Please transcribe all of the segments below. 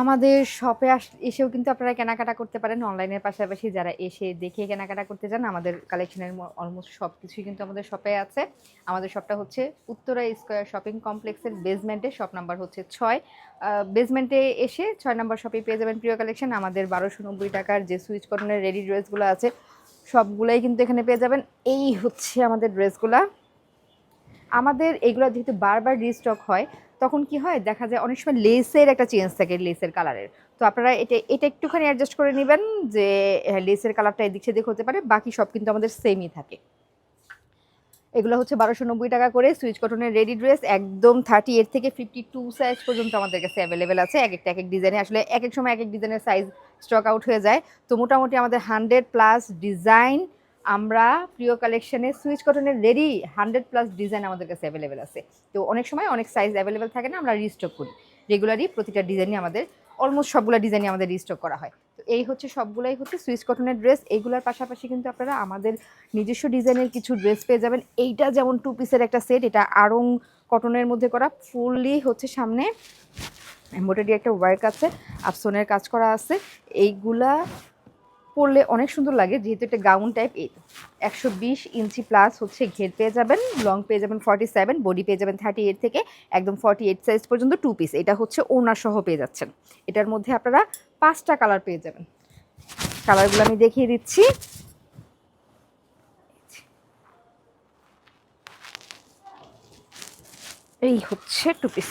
আমাদের শপে এসেও কিন্তু আপনারা কেনাকাটা করতে পারেন। অনলাইনের পাশাপাশি যারা এসে দেখে কেনাকাটা করতে চান, আমাদের কালেকশনের অলমোস্ট সব কিছুই কিন্তু আমাদের শপে আছে। আমাদের শপটা হচ্ছে উত্তরা স্কোয়ার শপিং কমপ্লেক্সের বেসমেন্টে শপ নাম্বার হচ্ছে ছয়। বেসমেন্টে এসে ছয় নম্বর শপে পেয়ে যাবেন প্রিয় কালেকশন আমাদের বারোশো নব্বই টাকার যে সুইচ কটনের রেডি ড্রেসগুলো আছে, সবগুলাই কিন্তু এখানে পেয়ে যাবেন। এই হচ্ছে আমাদের ড্রেসগুলা আমাদের এগুলো যেহেতু বারবার রিস্টক হয় তখন কি হয়? দেখা যায় অনেক সময় লেসের একটা চেঞ্জ থাকে লেসের কালারের তো আপনারা এটা এটা একটুখানি অ্যাডজাস্ট করে নেবেন যে হ্যাঁ, লেসের কালারটা এদিক সেদিক হতে পারে বাকি সব কিন্তু আমাদের সেমই থাকে। এগুলো হচ্ছে বারোশো নব্বই টাকা করে সুইচ কটনের রেডি ড্রেস একদম থার্টি এইট থেকে ফিফটি টু সাইজ পর্যন্ত আমাদের কাছে অ্যাভেলেবেল আছে। এক একটা এক এক ডিজাইনে আসলে এক এক সময় এক এক ডিজাইনের সাইজ স্টক আউট হয়ে যায়। তো মোটামুটি আমাদের হান্ড্রেড প্লাস ডিজাইন আমরা প্রিয় কালেকশনে সুইচ কটনের রেডি হান্ড্রেড প্লাস ডিজাইন আমাদের কাছে অ্যাভেলেবেল আছে। তো অনেক সময় অনেক সাইজ অ্যাভেলেবেল থাকে না, আমরা রিস্টক করি। রেগুলারই প্রতিটা ডিজাইনই আমাদের অলমোস্ট সবগুলো ডিজাইনই আমাদের রিস্টক করা হয়। তো এই হচ্ছে সবগুলাই হচ্ছে সুইচ কটনের ড্রেস এইগুলোর পাশাপাশি কিন্তু আপনারা আমাদের নিজস্ব ডিজাইনের কিছু ড্রেস পেয়ে যাবেন। এইটা যেমন টু পিসের একটা সেট এটা আরং কটনের মধ্যে করা। ফুললি হচ্ছে সামনে এম্ব্রয়ডারি একটা ওয়ার্ক আছে আফসোনের কাজ করা আছে। এইগুলা পরলে অনেক সুন্দর লাগে, যেহেতু একটা গাউন টাইপ এই একশো বিশ ইঞ্চি প্লাস হচ্ছে ঘের পেয়ে যাবেন লং পেয়ে যাবেন ফর্টি সেভেন বডি পেয়ে যাবেন থার্টি এইট থেকে একদম ফর্টি এইট সাইজ পর্যন্ত টু পিস এটা হচ্ছে ওনার সহ পেয়ে যাচ্ছেন। এটার মধ্যে আপনারা পাঁচটা কালার পেয়ে যাবেন। কালারগুলো আমি দেখিয়ে দিচ্ছি। এই হচ্ছে টু পিস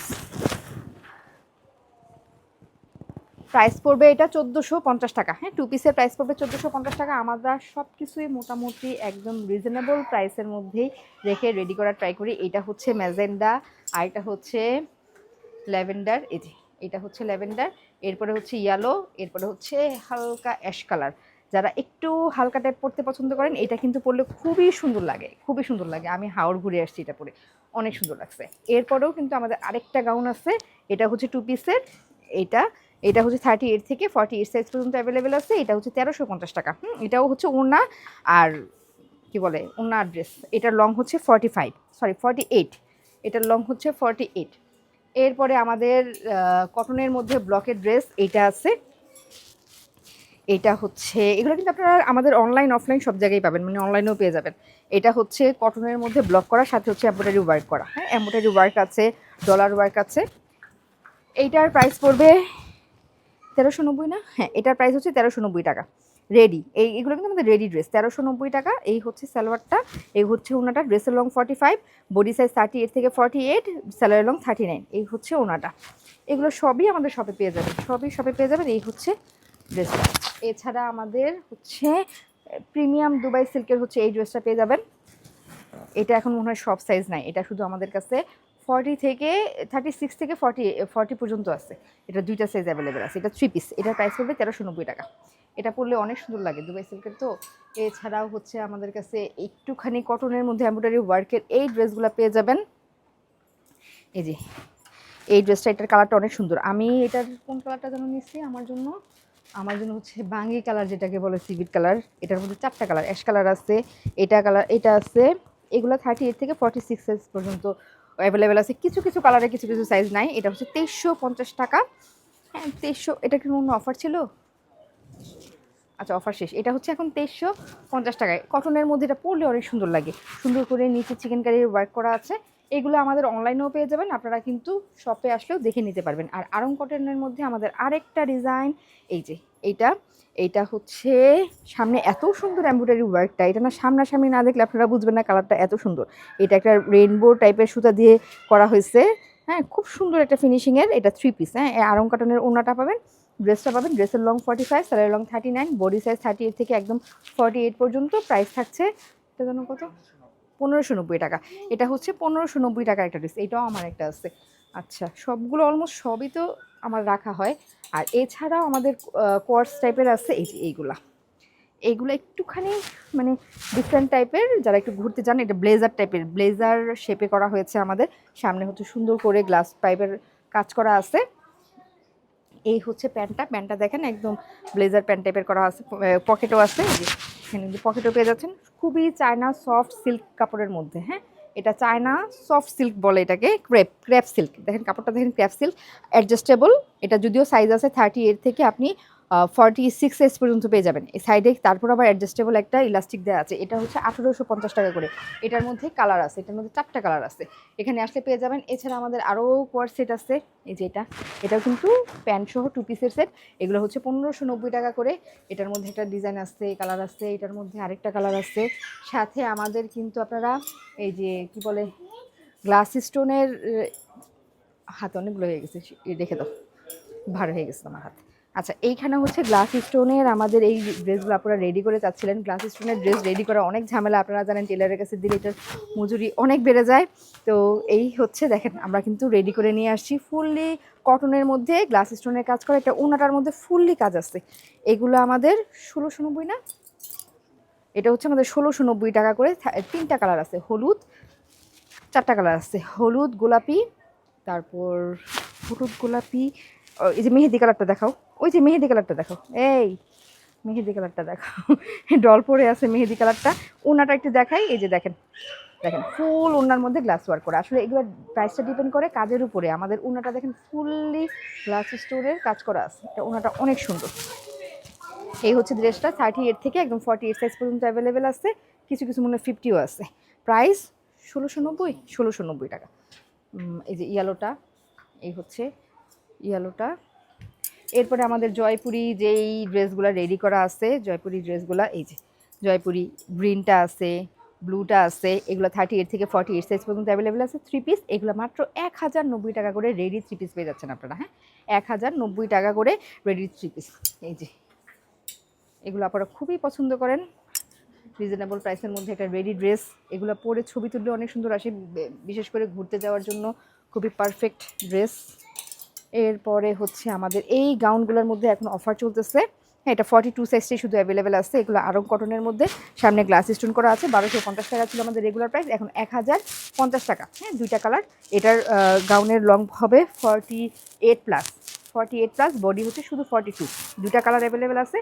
প্রাইস পড়বে এটা চোদ্দোশো পঞ্চাশ টাকা। হ্যাঁ টু পিসের প্রাইস পড়বে চোদ্দোশো পঞ্চাশ টাকা। আমরা সব কিছুই মোটামুটি একদম রিজনেবল প্রাইসের মধ্যেই রেখে রেডি করার ট্রাই করি। এটা হচ্ছে ম্যাজেন্ডা আর এটা হচ্ছে ল্যাভেন্ডার। এই যে, এটা হচ্ছে ল্যাভেন্ডার, এরপরে হচ্ছে ইয়েলো এরপরে হচ্ছে হালকা অ্যাশ কালার যারা একটু হালকা টাইপ পরতে পছন্দ করেন, এটা কিন্তু পরলে খুবই সুন্দর লাগে, খুবই সুন্দর লাগে। আমি হাওড় ঘুরে আসছি এটা পরে। অনেক সুন্দর লাগছে। এরপরেও কিন্তু আমাদের আরেকটা গাউন আছে, এটা হচ্ছে টু পিসের এটা এটা হচ্ছে থার্টি এইট থেকে ফর্টি এইট সাইজ পর্যন্ত অ্যাভেলেবেল আছে, এটা হচ্ছে তেরোশো পঞ্চাশ টাকা। হুম, এটাও হচ্ছে ওনা আর কি বলে ওনার ড্রেস এটার লং হচ্ছে forty five sorry forty eight এটার লং হচ্ছে ফর্টি এইট এরপরে আমাদের কটনের মধ্যে ব্লকের ড্রেস এটা আছে। এটা হচ্ছে, এগুলো কিন্তু আপনারা আমাদের অনলাইন অফলাইন সব জায়গায় পাবেন মানে অনলাইনেও পেয়ে যাবেন। এটা হচ্ছে কটনের মধ্যে ব্লক করা, সাথে হচ্ছে এম্ব্রয়ডারি ওয়ার্ক করা। হ্যাঁ এম্ব্রয়ডারি ওয়ার্ক আছে ডলার ওয়ার্ক আছে। এইটার প্রাইস পড়বে তেরোশো নব্বই না? হ্যাঁ এটার প্রাইস হচ্ছে তেরোশো নব্বই টাকা। রেডি এই, এগুলো কিন্তু আমাদের রেডি ড্রেস তেরোশো নব্বই টাকা, এই হচ্ছে সালোয়ারটা, এই হচ্ছে ওনাটা ড্রেসের long forty five body size thirty eight থেকে forty eight salwar long thirty nine এই হচ্ছে ওনাটা। এগুলো সবই আমাদের শপে পেয়ে যাবেন। সবই শপে পেয়ে যাবেন, এই হচ্ছে ড্রেসটা এছাড়া আমাদের হচ্ছে প্রিমিয়াম দুবাই সিল্কের হচ্ছে এই ড্রেসটা পেয়ে যাবেন। এটা এখন মনে হয় সব সাইজ নাই। এটা শুধু আমাদের কাছে ফর্টি থেকে থার্টি সিক্স থেকে ফর্টি ফর্টি পর্যন্ত আছে। এটা দুইটা সাইজ অ্যাভেলেবেল আছে। এটা থ্রি পিস এটার প্রাইস পড়বে তেরোশো নব্বই টাকা। এটা পরলে অনেক সুন্দর লাগে। দুবাই সিল্কের তো। এছাড়াও হচ্ছে আমাদের কাছে একটুখানি কটনের মধ্যে এমব্রয়ডারি ওয়ার্কের এই ড্রেসগুলো পেয়ে যাবেন। এই যে, এই ড্রেসটা এটার কালারটা অনেক সুন্দর। আমি এটার কোন কালারটা যেন নিচ্ছি আমার জন্য? আমার জন্য হচ্ছে বাঙ্গি কালার যেটাকে বলে সিভিট কালার এটার মধ্যে চারটা কালার অ্যাশ কালার আছে, এটা কালার এটা আছে। এগুলো থার্টি এইট থেকে ফর্টি সিক্স সাইজ পর্যন্ত। অ্যাভেলেবেল আছে। কিছু কিছু কালারে কিছু কিছু সাইজ নাই। এটা হচ্ছে তেইশশো পঞ্চাশ টাকা। হ্যাঁ তেইশশো, এটা কি কোনো অফার ছিল? আচ্ছা অফার শেষ। এটা হচ্ছে এখন তেইশশো পঞ্চাশ টাকায়। কটনের মধ্যে এটা পরলে অনেক সুন্দর লাগে। সুন্দর করে নিচে চিকেন কারি ওয়ার্ক করা আছে। এগুলো আমাদের অনলাইনেও পেয়ে যাবেন। আপনারা কিন্তু শপে আসলেও দেখে নিতে পারবেন। আর আরং কটনের মধ্যে আমাদের আরেকটা ডিজাইন এই যে এইটা এইটা হচ্ছে সামনে এত সুন্দর এমব্রয়ডারি ওয়ার্কটা এটা না সামনাসামনি না দেখলে আপনারা বুঝবেন না কালারটা এত সুন্দর। এটা একটা রেইনবো টাইপের সুতা দিয়ে করা হয়েছে। হ্যাঁ খুব সুন্দর একটা ফিনিশিংয়ের এটা থ্রি পিস হ্যাঁ আরং কটনের ওনাটা পাবেন। ড্রেসটা পাবেন। ড্রেসের long forty five salary long thirty nine body size thirty eight থেকে একদম ফর্টি এইট পর্যন্ত। প্রাইস থাকছে, এটা যেন কত? পনেরোশো নব্বই টাকা। এটা হচ্ছে পনেরোশো নব্বই টাকার একটা ড্রেস এটাও আমার একটা আছে। আচ্ছা সবগুলো অলমোস্ট সবই তো আমার রাখা হয়। আর এছাড়াও আমাদের কোয়ার্স টাইপের আছে এই এইগুলা। এইগুলো একটুখানি মানে ডিফারেন্ট টাইপের যারা একটু ঘুরতে যান, এটা ব্লেজার টাইপের ব্লেজার শেপে করা হয়েছে আমাদের। সামনে হচ্ছে সুন্দর করে গ্লাস পাইপের কাজ করা আছে। এই হচ্ছে প্যান্টটা। প্যান্টটা দেখেন, একদম ব্লেজার প্যান্ট টাইপের করা আছে। পকেটও আছে। এই যে পকেটও পেয়ে যাচ্ছেন। খুবই চায়না সফট সিল্ক কাপড়ের মধ্যে হ্যাঁ? এটা চায়না সফট সিল্ক বলে এটাকে ক্রেপ ক্র্যাপ সিল্ক দেখেন কাপড়টা দেখেন ক্র্যাপ সিল্ক অ্যাডজাস্টেবল এটা যদিও সাইজ আছে থার্টি এইট থেকে আপনি ফর্টি সিক্স এস পর্যন্ত পেয়ে যাবেন। এই সাইডে তারপর আবার অ্যাডজাস্টেবল একটা ইলাস্টিক দেওয়া আছে। এটা হচ্ছে আঠেরোশো পঞ্চাশ টাকা করে। এটার মধ্যে কালার আছে। এটার মধ্যে চারটা কালার আছে। এখানে আসলে পেয়ে যাবেন। এছাড়া আমাদের আরও কোয়ার সেট আছে। এই যে এটা। এটাও কিন্তু প্যান্ট সহ টু পিসের সেট এগুলো হচ্ছে পনেরোশো নব্বই টাকা করে। এটার মধ্যে একটা ডিজাইন আছে কালার আছে। এটার মধ্যে আরেকটা কালার আছে। সাথে আমাদের কিন্তু আপনারা এই যে কি বলে গ্লাস স্টোনের হাতে অনেকগুলো হয়ে গেছে। দেখে দাও। ভার হয়ে গেছে আমার হাত। আচ্ছা এইখানে হচ্ছে গ্লাস স্টোনের আমাদের এই ড্রেসগুলো আপনারা রেডি করে চাচ্ছিলেন। গ্লাস স্টোনের ড্রেস রেডি করা অনেক ঝামেলা। আপনারা জানেন টেলারের কাছে দিলে এটার মজুরি অনেক বেড়ে যায়। তো এই হচ্ছে দেখেন, আমরা কিন্তু রেডি করে নিয়ে আসছি। ফুললি কটনের মধ্যে গ্লাস স্টোনের কাজ করা। এটা ওনাটার মধ্যে ফুললি কাজ আছে এগুলো আমাদের ষোলোশো নব্বই না? এটা হচ্ছে আমাদের ষোলোশো নব্বই টাকা করে। তিনটা কালার আছে। হলুদ, চারটা কালার আছে। হলুদ, গোলাপি, তারপর হলুদ, গোলাপি এই যে মেহেদি কালারটা দেখাও। ওই যে মেহেদি কালারটা দেখো। এই, মেহেদি কালারটা দেখো। ডল পরে আছে মেহেদি কালারটা। ওনাটা একটু দেখাই। এই যে দেখেন দেখেন, ফুল ওনার মধ্যে গ্লাস ওয়ার্ক করা। আসলে এগুলো প্রাইসটা ডিপেন্ড করে কাজের উপরে। আমাদের ওনাটা দেখেন ফুললি গ্লাস স্টোরের কাজ করা আছে। এটা ওনাটা অনেক সুন্দর। এই হচ্ছে ড্রেসটা থার্টি এইট থেকে একদম ফর্টি এইট সাইজ পর্যন্ত অ্যাভেলেবেল আছে। কিছু কিছু মনে হয় ফিফটিও আছে। প্রাইস ষোলোশো নব্বই ষোলোশো নব্বই টাকা। এই যে ইয়ালোটা এই হচ্ছে ইয়েলোটা এরপরে আমাদের জয়পুরি যেই ড্রেসগুলো রেডি করা আছে, জয়পুরি ড্রেসগুলো, এই যে জয়পুরি গ্রিনটা আছে ব্লুটা আছে, এগুলো থার্টি এইট থেকে ফর্টি এইট সাইজ পর্যন্ত অ্যাভেলেবেল আছে থ্রি পিস এগুলো মাত্র এক হাজার নব্বই টাকা করে রেডি থ্রি পিস পেয়ে যাচ্ছেন আপনারা হ্যাঁ? এক হাজার নব্বই টাকা করে রেডি থ্রি পিস এই যে। এগুলো আপনারা খুবই পছন্দ করেন রিজনেবল প্রাইসের মধ্যে একটা রেডি ড্রেস এগুলো পরে ছবি তুললে অনেক সুন্দর আসে বিশেষ করে ঘুরতে যাওয়ার জন্য, খুবই পারফেক্ট ড্রেস এরপরে হচ্ছে আমাদের এই গাউনগুলোর মধ্যে এখন অফার চলতেছে। হ্যাঁ এটা ফর্টি টু সাইজটাই শুধু অ্যাভেলেবেল আছে। এগুলো আরং কটনের মধ্যে। সামনে গ্লাস স্টোন করা আছে। বারোশো পঞ্চাশ টাকা ছিল আমাদের রেগুলার প্রাইস এখন এক হাজার পঞ্চাশ টাকা। হ্যাঁ দুইটা কালার এটার গাউনের লং হবে forty eight plus forty eight plus body হচ্ছে শুধু ফর্টি টু দুইটা কালার অ্যাভেলেবেল আছে।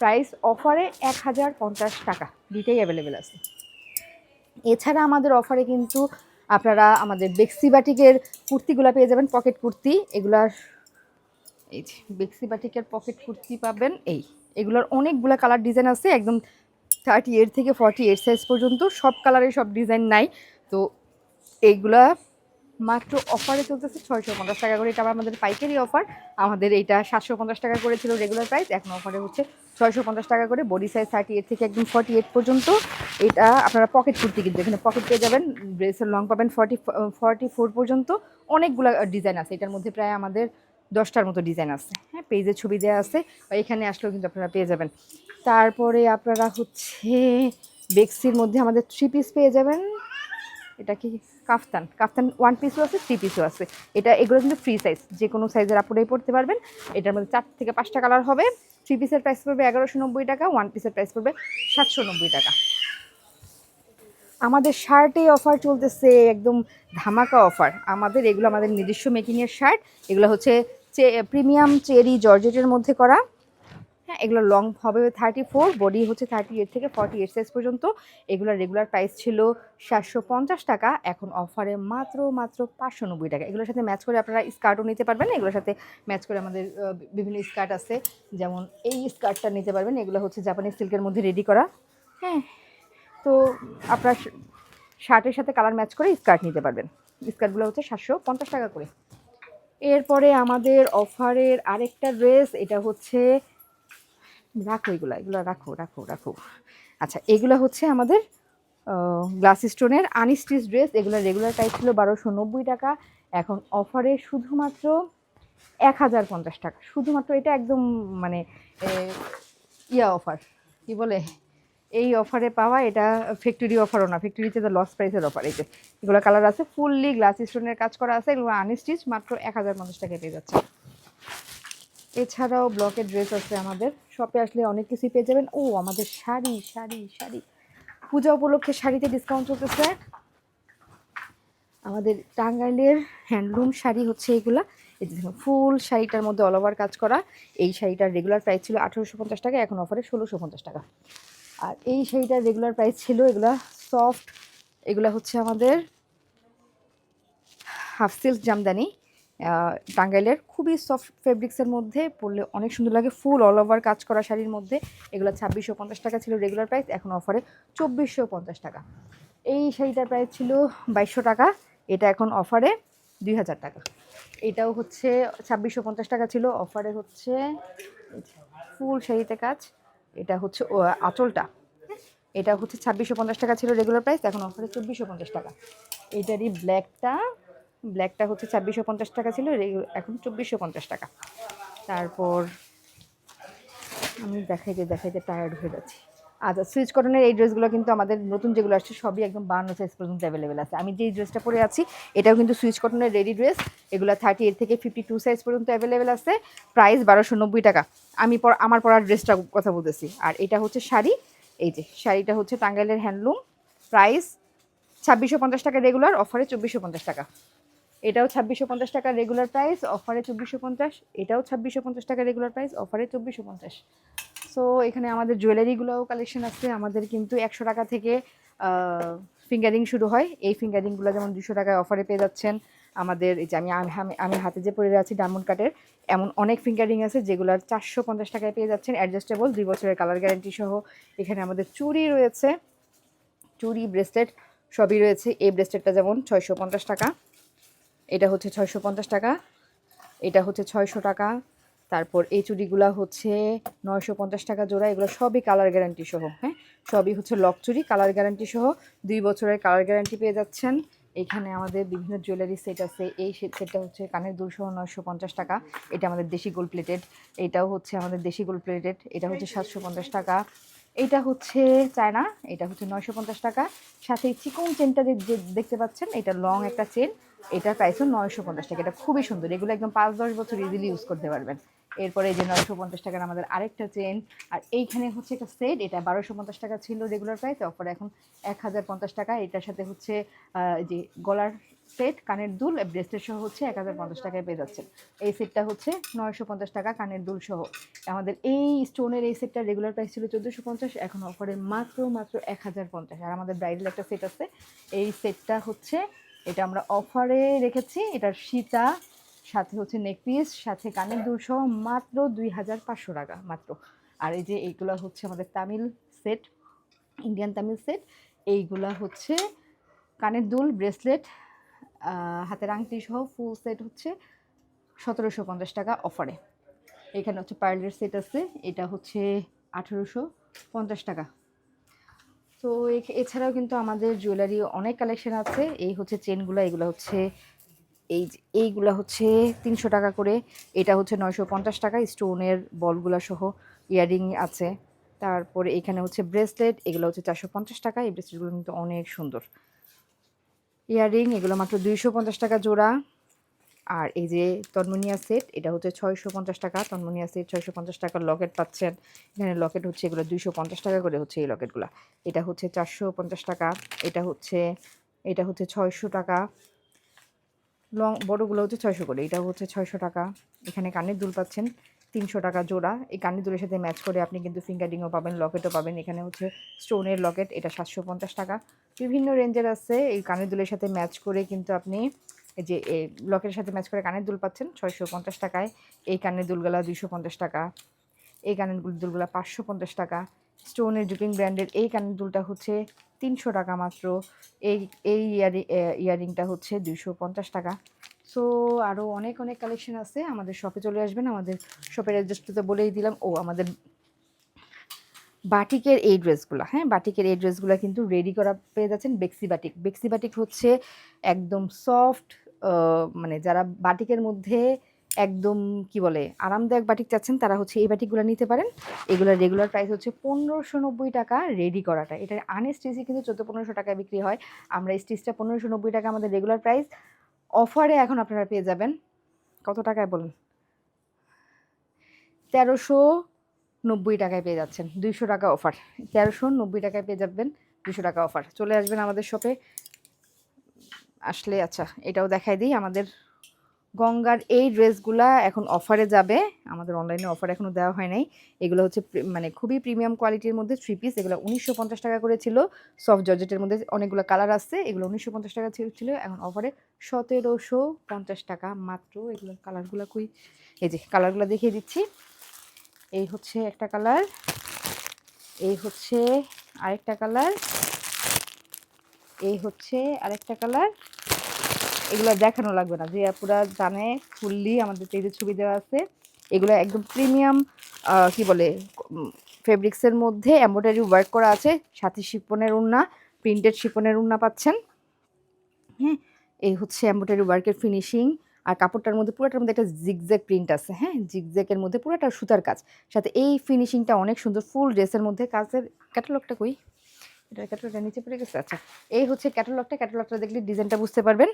প্রাইস অফারে এক হাজার পঞ্চাশ টাকা। দুইটাই অ্যাভেলেবেল আছে। এছাড়া আমাদের অফারে কিন্তু আপনারা আমাদের বেক্সি বাটিকের কুর্তিগুলো পেয়ে যাবেন, পকেট কুর্তি। এগুলার এই যে, বেক্সি বাটিকের পকেট কুর্তি পাবেন, এই। এগুলোর অনেকগুলো কালার ডিজাইন আছে, একদম থার্টি এইট থেকে ফর্টি এইট সাইজ পর্যন্ত। সব কালারের সব ডিজাইন নাই। তো এইগুলা মাত্র অফারে চলতেছে ছয়শো পঞ্চাশ টাকা করে। এটা আমাদের পাইকারি অফার আমাদের এইটা সাতশো পঞ্চাশ টাকা করে ছিল রেগুলার প্রাইস এখন অফারে হচ্ছে ছয়শো পঞ্চাশ টাকা করে। বডি সাইজ থার্টি এইট থেকে একদম ফর্টি এইট পর্যন্ত। এটা আপনারা পকেট কুর্তি কিন্তু এখানে পকেট পেয়ে যাবেন। ড্রেসের লং পাবেন ফর্টি ফর্টি ফোর পর্যন্ত। অনেকগুলো ডিজাইন আছে। এটার মধ্যে প্রায় আমাদের দশটার মতো ডিজাইন আছে। হ্যাঁ পেজে ছবি দেওয়া আছে। বা এখানে আসলেও কিন্তু আপনারা পেয়ে যাবেন। তারপরে আপনারা হচ্ছে বেক্সির মধ্যে আমাদের থ্রি পিস পেয়ে যাবেন। এটা কি? কাফতান কাফতান ওয়ান পিসও আছে থ্রি পিসও আছে। এটা, এগুলো কিন্তু ফ্রি সাইজ যে কোনো সাইজের আপুরাই পড়তে পারবেন। এটার মধ্যে চার থেকে পাঁচটা কালার হবে। থ্রি পিসের প্রাইস পড়বে এগারোশো নব্বই টাকা ওয়ান পিসের প্রাইস পড়বে সাতশো নব্বই টাকা। আমাদের শার্টে অফার চলতেছে একদম ধামাকা অফার আমাদের, এগুলো আমাদের নিজস্ব মেকিংয়ের শার্ট। এগুলো হচ্ছে প্রিমিয়াম চেরি জর্জেটের মধ্যে করা। হ্যাঁ এগুলো লং হবে থার্টি ফোর বডি হচ্ছে থার্টি এইট থেকে ফর্টি এইট সাইজ পর্যন্ত। এগুলোর রেগুলার প্রাইস ছিল সাতশো পঞ্চাশ টাকা, এখন অফারে মাত্র মাত্র পাঁচশো নব্বই টাকা। এগুলোর সাথে ম্যাচ করে আপনারা স্কার্টও নিতে পারবেন, এগুলোর সাথে ম্যাচ করে আমাদের বিভিন্ন স্কার্ট আছে। যেমন এই স্কার্টটা নিতে পারবেন, এগুলো হচ্ছে জাপানিজ সিল্কের মধ্যে রেডি করা। হ্যাঁ তো আপনার শার্টের সাথে কালার ম্যাচ করে স্কার্ট নিতে পারবেন। স্কার্টগুলো হচ্ছে সাতশো পঞ্চাশ টাকা করে। এরপরে আমাদের অফারের আরেকটা ড্রেস এটা হচ্ছে রাখো এগুলো এগুলো রাখো রাখো রাখো। আচ্ছা এগুলো হচ্ছে আমাদের গ্লাস স্টোনের আনস্টিচ ড্রেস এগুলো রেগুলার প্রাইস ছিল বারোশো নব্বই টাকা। এখন অফারে শুধুমাত্র এক হাজার পঞ্চাশ টাকা। শুধুমাত্র এটা একদম মানে ইয়া অফার কি বলে? এই অফারে পাওয়া, এটা ফ্যাক্টরি অফারও না। ফ্যাক্টরিতে তো লস প্রাইসের অফার এই যে, এগুলো কালার আছে। ফুললি গ্লাস স্টোনের কাজ করা আছে, এগুলো আনস্টিচ মাত্র এক হাজার পঞ্চাশ টাকায় পেয়ে যাচ্ছে এছাড়াও ব্লকের ড্রেস আছে আমাদের। শপে আসলে অনেক কিছুই পেয়ে যাবেন। ও, আমাদের শাড়ি শাড়ি শাড়ি। পূজা উপলক্ষে শাড়িতে ডিসকাউন্ট চলতেছে। আমাদের টাঙ্গাইলের হ্যান্ডলুম শাড়ি হচ্ছে এগুলা। এই যে ফুল শাড়িটার মধ্যে অল ওভার কাজ করা। এই শাড়িটার রেগুলার প্রাইস ছিল আঠেরোশো পঞ্চাশ টাকা, এখন অফারে ষোলোশো পঞ্চাশ টাকা। আর এই শাড়িটার রেগুলার প্রাইস ছিল এগুলা সফট এগুলো হচ্ছে আমাদের হাফ সিল্ক জামদানি। টাঙ্গাইলের খুবই সফট ফেব্রিক্সের মধ্যে পরলে অনেক সুন্দর লাগে। ফুল অল ওভার কাজ করা শাড়ির মধ্যে। এগুলো ছাব্বিশশো পঞ্চাশ টাকা ছিল রেগুলার প্রাইস এখন অফারে চব্বিশশো পঞ্চাশ টাকা। এই শাড়িটার প্রাইস ছিল বাইশশো টাকা, এটা এখন অফারে দুই হাজার টাকা। এটাও হচ্ছে ছাব্বিশশো পঞ্চাশ টাকা ছিল অফারে হচ্ছে ফুল শাড়িতে কাজ, এটা হচ্ছে আঁচলটা। এটা হচ্ছে ছাব্বিশশো পঞ্চাশ টাকা ছিল রেগুলার প্রাইস এখন অফারে চব্বিশশো পঞ্চাশ টাকা। এটারই ব্ল্যাকটা ব্ল্যাকটা হচ্ছে ছাব্বিশশো পঞ্চাশ টাকা ছিল এখন চব্বিশশো পঞ্চাশ টাকা। তারপর আমি দেখাইতে দেখাইতে টায়ার্ড হয়ে যাচ্ছি। আচ্ছা সুইচ কটনের এই ড্রেসগুলো কিন্তু আমাদের নতুন যেগুলো আসছে, সবই একদম বান্ন সাইজ পর্যন্ত অ্যাভেলেবেল আছে। আমি যেই ড্রেসটা পরে আছি, এটাও কিন্তু সুইচ কটনের রেডি ড্রেস এগুলো থার্টি এইট থেকে ফিফটি টু সাইজ পর্যন্ত অ্যাভেলেবেল আছে প্রাইস বারোশো নব্বই টাকা। আমি পর আমার পরার ড্রেসটা কথা বলতেছি। আর এটা হচ্ছে শাড়ি, এই যে শাড়িটা হচ্ছে টাঙ্গাইলের হ্যান্ডলুম প্রাইস ছাব্বিশশো পঞ্চাশ টাকা রেগুলার অফারে চব্বিশশো পঞ্চাশ টাকা। এটাও ছাব্বিশশো পঞ্চাশ টাকা রেগুলার প্রাইস অফারে চব্বিশশো পঞ্চাশ, এটাও ছাব্বিশশো পঞ্চাশ টাকা রেগুলার প্রাইস অফারে চব্বিশশো পঞ্চাশ। সো এখানে আমাদের জুয়েলারিগুলোও কালেকশন আছে, আমাদের কিন্তু একশো টাকা থেকে ফিঙ্গারিং শুরু হয়। এই ফিঙ্গারিংগুলো যেমন দুশো টাকায় অফারে পেয়ে যাচ্ছেন, আমাদের এই যে আমি, আমি- হাতে যে পরে আছি ডায়মন্ড কাটের এমন অনেক ফিঙ্গারিং আছে যেগুলোর চারশো পঞ্চাশ টাকায় পেয়ে যাচ্ছেন অ্যাডজাস্টেবল দুই বছরের কালার গ্যারান্টি সহ। এখানে আমাদের চুড়ি রয়েছে, চুড়ি ব্রেসলেট সবই রয়েছে। এই ব্রেসলেটটা যেমন ছয়শো পঞ্চাশ টাকা। এটা হচ্ছে ছয়শো পঞ্চাশ টাকা, এটা হচ্ছে ছয়শো টাকা। তারপর এই চুড়িগুলা হচ্ছে নয়শো পঞ্চাশ টাকা জোড়া, এগুলো সবই কালার গ্যারান্টি সহ হ্যাঁ? সবই হচ্ছে লক চুড়ি কালার গ্যারান্টি সহ। দুই বছরের কালার গ্যারান্টি পেয়ে যাচ্ছেন। এখানে আমাদের বিভিন্ন জুয়েলারি সেট আছে। এই সেটটা হচ্ছে কানের দুশো নয়শো পঞ্চাশ টাকা। এটা আমাদের দেশি গোল্ড প্লেটেড এটাও হচ্ছে আমাদের দেশি গোল্ড প্লেটেড এটা হচ্ছে সাতশো পঞ্চাশ টাকা। এটা হচ্ছে চায়না, এটা হচ্ছে নয়শো পঞ্চাশ টাকা। সাথে চিকন চেনটা যে দেখতে পাচ্ছেন, এটা লং একটা চেন এটার প্রাইসও নয়শো পঞ্চাশ টাকা। এটা খুবই সুন্দর। এগুলো একদম পাঁচ দশ বছর ইজিলি ইউজ করতে পারবেন। এরপরে এই যে নয়শো পঞ্চাশ টাকার আমাদের আরেকটা চেন আর এইখানে হচ্ছে একটা সেট এটা বারোশো পঞ্চাশ টাকা ছিল রেগুলার প্রাইস অফারে এখন এক হাজার পঞ্চাশ টাকা। এটার সাথে হচ্ছে যে গলার সেট কানের দুল ব্রেসলেট সহ হচ্ছে এক হাজার পঞ্চাশ টাকায় পেয়ে যাচ্ছেন। এই সেটটা হচ্ছে নয়শো পঞ্চাশ টাকা কানের দুল সহ। আমাদের এই স্টোনের এই সেটটা রেগুলার প্রাইস ছিল চোদ্দোশো পঞ্চাশ, এখন অফারে মাত্র মাত্র এক হাজার পঞ্চাশ। আর আমাদের ব্রাইডাল একটা সেট আছে। এই সেটটা হচ্ছে এটা আমরা অফারে রেখেছি। এটার সীতা, সাথে হচ্ছে নেক পিস সাথে কানের সহ মাত্র দুই হাজার পাঁচশো টাকা, মাত্র। আর এই যে এইগুলো হচ্ছে আমাদের Tamil set Indian Tamil set এইগুলা হচ্ছে কানের দুল ব্রেসলেট হাতের আংটি সহ ফুল সেট হচ্ছে সতেরোশো পঞ্চাশ টাকা অফারে। এখানে হচ্ছে পার্লের সেট আছে, এটা হচ্ছে আঠেরোশো পঞ্চাশ টাকা। তো এছাড়াও কিন্তু আমাদের জুয়েলারি অনেক কালেকশন আছে। এই হচ্ছে চেনগুলো এগুলো হচ্ছে এই এইগুলো হচ্ছে তিনশো টাকা করে। এটা হচ্ছে নয়শো পঞ্চাশ টাকা স্টোনের বলগুলা সহ ইয়ারিং আছে। তারপরে এখানে হচ্ছে ব্রেসলেট এগুলো হচ্ছে চারশো পঞ্চাশ টাকা। এই ব্রেসলেটগুলো কিন্তু অনেক সুন্দর। ইয়ারিং এগুলো মাত্র দুইশো পঞ্চাশ টাকা জোড়া। আর এই যে তন্মনিয়া সেট এটা হচ্ছে ছয়শো পঞ্চাশ টাকা। তন্মনিয়া সেট ছয়শো পঞ্চাশ টাকার লকেট পাচ্ছেন। এখানে লকেট হচ্ছে এগুলো দুইশো পঞ্চাশ টাকা করে হচ্ছে এই লকেটগুলো এটা হচ্ছে চারশো পঞ্চাশ টাকা, এটা হচ্ছে এটা হচ্ছে ছয়শো টাকা। লং, বড়গুলো হচ্ছে ছয়শো করে এটা হচ্ছে ছয়শো টাকা। এখানে কানের দুল পাচ্ছেন, তিনশো টাকা জোড়া। এই কানের দুলের সাথে ম্যাচ করে আপনি কিন্তু ফিঙ্গারিংও পাবেন লকেটও পাবেন। এখানে হচ্ছে স্টোনের লকেট এটা সাতশো পঞ্চাশ টাকা। বিভিন্ন রেঞ্জের আছে, এই কানের দুলের সাথে ম্যাচ করে কিন্তু আপনি যে, এই লকেটের সাথে ম্যাচ করে কানের দুল পাচ্ছেন ছয়শো পঞ্চাশ টাকায়। এই কানের দুলগুলা দুইশো পঞ্চাশ টাকা। এই কানের দুল- দুলগুলা পাঁচশো পঞ্চাশ টাকা। স্টোনের জুপিং ব্র্যান্ডের এই কানের দুলটা হচ্ছে তিনশো টাকা মাত্র। এই এই ইয়ারিং ইয়ারিংটা হচ্ছে দুইশো পঞ্চাশ টাকা। সো আরও অনেক অনেক কালেকশন আছে। আমাদের শপে চলে আসবেন। আমাদের শপের অ্যাড্রেসটা তো বলেই দিলাম। ও, আমাদের বাটিকের এই ড্রেসগুলো হ্যাঁ? বাটিকের এই ড্রেসগুলো কিন্তু রেডি করা পেয়ে যাচ্ছেন বেক্সি বাটিক বেক্সি বাটিক হচ্ছে একদম সফট মানে যারা বাটিকের মধ্যে একদম, কি বলে, আরামদায়ক বাটিক চাচ্ছেন, তারা হচ্ছে এই বাটিকগুলো নিতে পারেন। এগুলোর রেগুলার প্রাইস হচ্ছে পনেরোশো নব্বই টাকা রেডি করাটা। এটা আনস্টিচই কিন্তু চোদ্দ পনেরোশো টাকায় বিক্রি হয়। আমরা এই স্টিচটা পনেরোশো নব্বই টাকা আমাদের রেগুলার প্রাইস অফারে এখন আপনারা পেয়ে যাবেন। কত টাকায় বলুন? তেরোশো নব্বই টাকায় পেয়ে যাচ্ছেন। দুইশো টাকা অফার তেরোশো নব্বই টাকায় পেয়ে যাবেন দুশো টাকা অফার চলে আসবেন আমাদের শপে আসলে আচ্ছা এটাও দেখাই দিই। আমাদের গঙ্গার এই ড্রেসগুলা এখন অফারে যাবে। আমাদের অনলাইনে অফার এখনও দেওয়া হয় নাই। এগুলো হচ্ছে মানে খুবই প্রিমিয়াম কোয়ালিটির মধ্যে থ্রি পিস এগুলো উনিশশো পঞ্চাশ টাকা করে ছিল। সফট জর্জেটের মধ্যে অনেকগুলো কালার আসছে। এগুলো উনিশশো পঞ্চাশ টাকা ছিল ছিল। এখন অফারে সতেরোশো পঞ্চাশ টাকা মাত্র। এগুলো কালারগুলো খুবই এই যে কালারগুলো দেখিয়ে দিচ্ছি। এই হচ্ছে একটা কালার এই হচ্ছে আরেকটা কালার এই হচ্ছে আরেকটা কালার। এগুলো দেখানো লাগবে না, যে পুরা জানে ফুললি আমাদের পেজে ছবি দেওয়া আছে। এগুলো একদম প্রিমিয়াম কি বলে ফেব্রিক্সের মধ্যে এমব্রয়ডারি ওয়ার্ক করা আছে। সাথে শিপনের উন্না, প্রিন্টেড শিপনের উন্না পাচ্ছেন। হ্যাঁ এই হচ্ছে এমব্রয়ডারি ওয়ার্কের ফিনিশিং। আর কাপড়টার মধ্যে পুরোটার মধ্যে একটা জিগজ্যাগ প্রিন্ট আছে হ্যাঁ? জিগজ্যাগের মধ্যে পুরোটা সুতার কাজ। সাথে এই ফিনিশিংটা অনেক সুন্দর, ফুল ড্রেসের মধ্যে। কাজের ক্যাটালগটা কই? এটার ক্যাটালগটা নিচে পড়ে গেছে? আচ্ছা এই হচ্ছে ক্যাটালগটা। ক্যাটালগটা দেখলে ডিজাইনটা বুঝতে পারবেন।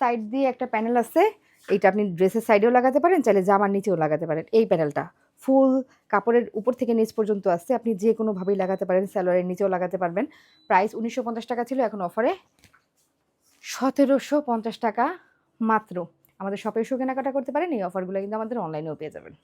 সাইড দিয়ে একটা প্যানেল আছে। এইটা আপনি ড্রেসের সাইডেও লাগাতে পারেন, চাইলে জামার নিচেও লাগাতে পারেন। এই প্যানেলটা ফুল কাপড়ের উপর থেকে নিচ পর্যন্ত আসছে আপনি যে কোনোভাবেই লাগাতে পারেন স্যালোয়ারের নিচেও লাগাতে পারবেন। প্রাইস উনিশশো পঞ্চাশ টাকা ছিল, এখন অফারে সতেরোশো পঞ্চাশ টাকা মাত্র। আমাদের শপে এসেও কেনাকাটা করতে পারেন, এই অফারগুলো কিন্তু আমাদের অনলাইনেও পেয়ে যাবেন।